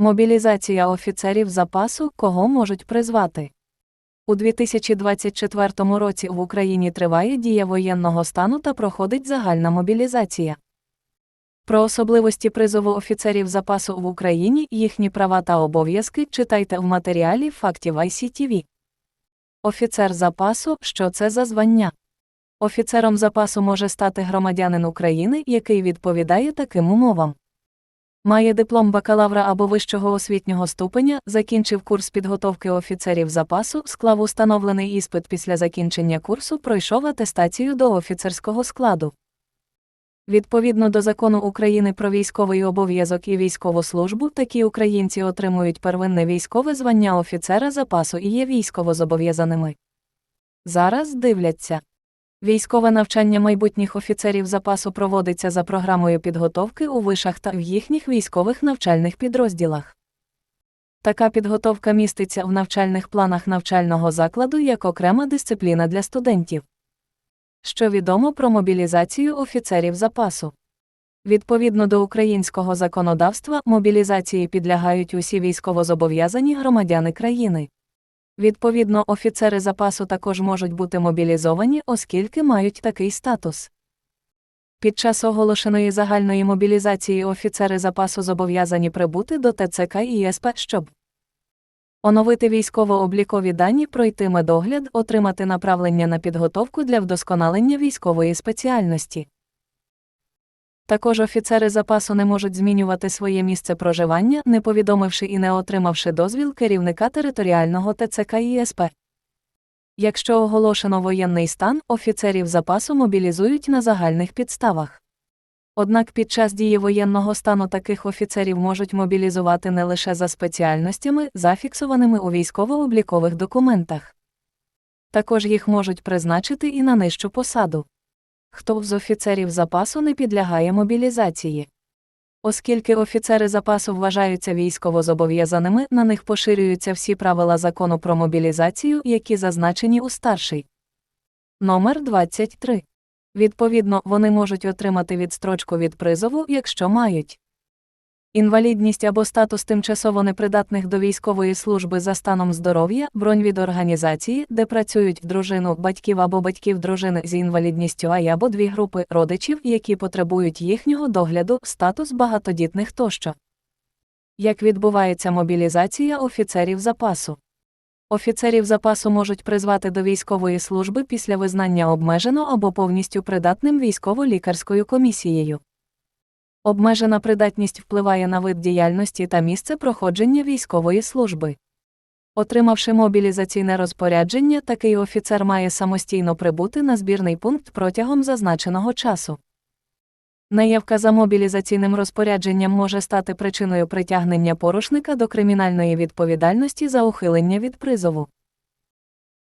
Мобілізація офіцерів запасу, кого можуть призвати. У 2024 році в Україні триває дія воєнного стану та проходить загальна мобілізація. Про особливості призову офіцерів запасу в Україні, їхні права та обов'язки читайте в матеріалі фактів ICTV. Офіцер запасу що це за звання? Офіцером запасу може стати громадянин України, який відповідає таким умовам. Має диплом бакалавра або вищого освітнього ступеня, закінчив курс підготовки офіцерів запасу, склав установлений іспит після закінчення курсу, пройшов атестацію до офіцерського складу. Відповідно до закону України про військовий обов'язок і військову службу, такі українці отримують первинне військове звання офіцера запасу і є військовозобов'язаними. Зараз дивляться. Військове навчання майбутніх офіцерів запасу проводиться за програмою підготовки у вишах та в їхніх військових навчальних підрозділах. Така підготовка міститься в навчальних планах навчального закладу як окрема дисципліна для студентів. Що відомо про мобілізацію офіцерів запасу. Відповідно до українського законодавства, мобілізації підлягають усі військовозобов'язані громадяни країни. Відповідно, офіцери запасу також можуть бути мобілізовані, оскільки мають такий статус. Під час оголошеної загальної мобілізації офіцери запасу зобов'язані прибути до ТЦК і СП, щоб оновити військово-облікові дані, пройти медогляд, отримати направлення на підготовку для вдосконалення військової спеціальності. Також офіцери запасу не можуть змінювати своє місце проживання, не повідомивши і не отримавши дозвіл керівника територіального ТЦК і СП. Якщо оголошено воєнний стан, офіцерів запасу мобілізують на загальних підставах. Однак під час дії воєнного стану таких офіцерів можуть мобілізувати не лише за спеціальностями, зафіксованими у військово-облікових документах. Також їх можуть призначити і на нижчу посаду. Хто з офіцерів запасу не підлягає мобілізації? Оскільки офіцери запасу вважаються військовозобов'язаними, на них поширюються всі правила закону про мобілізацію, які зазначені у старший. Номер 23. Відповідно, вони можуть отримати відстрочку від призову, якщо мають інвалідність або статус тимчасово непридатних до військової служби за станом здоров'я, бронь від організації, де працюють дружину, батьків або батьків дружини з інвалідністю А або дві групи родичів, які потребують їхнього догляду, статус багатодітних тощо. Як відбувається мобілізація офіцерів запасу? Офіцерів запасу можуть призвати до військової служби після визнання обмежено або повністю придатним військово-лікарською комісією. Обмежена придатність впливає на вид діяльності та місце проходження військової служби. Отримавши мобілізаційне розпорядження, такий офіцер має самостійно прибути на збірний пункт протягом зазначеного часу. Неявка за мобілізаційним розпорядженням може стати причиною притягнення порушника до кримінальної відповідальності за ухилення від призову.